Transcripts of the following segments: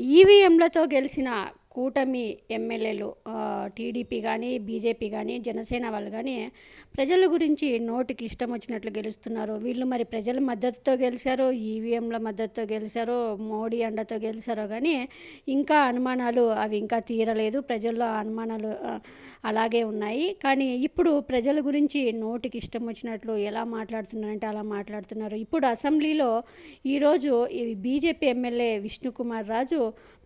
ఈవీఎంలతో గెలిచిన కూటమి ఎమ్మెల్యేలు టీడీపీ కానీ బీజేపీ కానీ జనసేన వాళ్ళు కానీ ప్రజల గురించి నోటికి ఇష్టం వచ్చినట్లు గెలుస్తున్నారు. వీళ్ళు మరి ప్రజల మద్దతుతో గెలిచారో ఈవీఎంల మద్దతుతో గెలిచారో మోడీ అండతో గెలిచారో కానీ ఇంకా అనుమానాలు అవి ఇంకా తీరలేదు. ప్రజల్లో అనుమానాలు అలాగే ఉన్నాయి. కానీ ఇప్పుడు ప్రజల గురించి నోటికి ఇష్టం వచ్చినట్లు ఎలా మాట్లాడుతున్నారంటే అలా మాట్లాడుతున్నారు. ఇప్పుడు అసెంబ్లీలో ఈరోజు ఈ బీజేపీ ఎమ్మెల్యే విష్ణుకుమార్ రాజు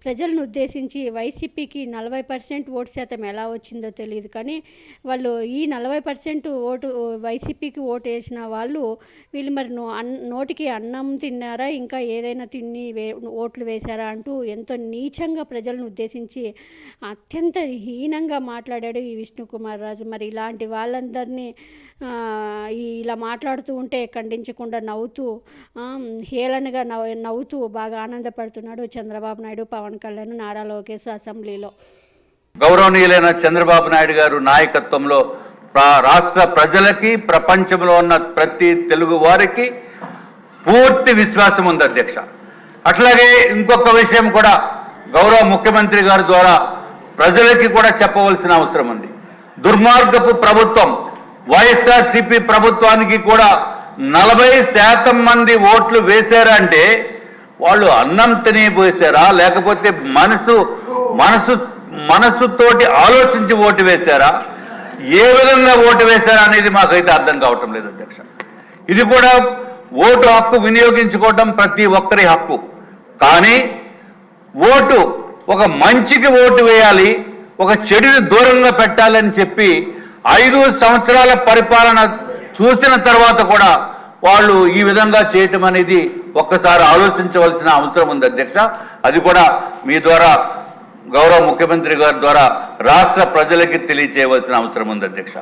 ప్రజలను ఉద్దేశించి వైస్ వైసీపీకి నలభై పర్సెంట్ ఓటు శాతం ఎలా వచ్చిందో తెలియదు కానీ వాళ్ళు ఈ నలభై పర్సెంట్ ఓటు వైసీపీకి ఓటు వేసిన వాళ్ళు వీళ్ళు మరి నో అన్ నోటికి అన్నం తిన్నారా? ఇంకా ఏదైనా తిని వే ఓట్లు వేశారా అంటూ ఎంతో నీచంగా ప్రజలను ఉద్దేశించి అత్యంత హీనంగా మాట్లాడాడు ఈ విష్ణుకుమార్ రాజు. మరి ఇలాంటి వాళ్ళందరినీ ఇలా మాట్లాడుతూ ఉంటే ఖండించకుండా నవ్వుతూ హేళనగా నవ్వు నవ్వుతూ బాగా ఆనందపడుతున్నాడు చంద్రబాబు నాయుడు పవన్ కళ్యాణ్ నారా లోకేష్ అసెంబ్లీలో. గౌరవనీయులైన చంద్రబాబు నాయుడు గారు నాయకత్వంలో రాష్ట్ర ప్రజలకి ప్రపంచంలో ఉన్న ప్రతి తెలుగు వారికి పూర్తి విశ్వాసం ఉంది అధ్యక్ష. అట్లాగే ఇంకొక విషయం కూడా గౌరవ ముఖ్యమంత్రి గారి ద్వారా ప్రజలకి కూడా చెప్పవలసిన అవసరం ఉంది. దుర్మార్గపు ప్రభుత్వం వైఎస్ఆర్సిపి ప్రభుత్వానికి కూడా నలభై శాతం మంది ఓట్లు వేశారంటే వాళ్ళు అన్నం తినిపోసారా లేకపోతే మనసు మనసు మనసుతోటి ఆలోచించి ఓటు వేశారా? ఏ విధంగా ఓటు వేశారా అనేది మాకైతే అర్థం కావటం లేదు అధ్యక్ష. ఇది కూడా ఓటు హక్కు వినియోగించుకోవటం ప్రతి ఒక్కరి హక్కు. కానీ ఓటు ఒక మంచికి ఓటు వేయాలి ఒక చెడుని దూరంగా పెట్టాలని చెప్పి ఐదు సంవత్సరాల పరిపాలన చూసిన తర్వాత కూడా వాళ్ళు ఈ విధంగా చేయటం అనేది ఒక్కసారి ఆలోచించవలసిన అవసరం ఉంది అధ్యక్ష. అది కూడా మీ ద్వారా గౌరవ ముఖ్యమంత్రి గారి ద్వారా రాష్ట్ర ప్రజలకి తెలియచేయవలసిన అవసరం ఉంది అధ్యక్ష.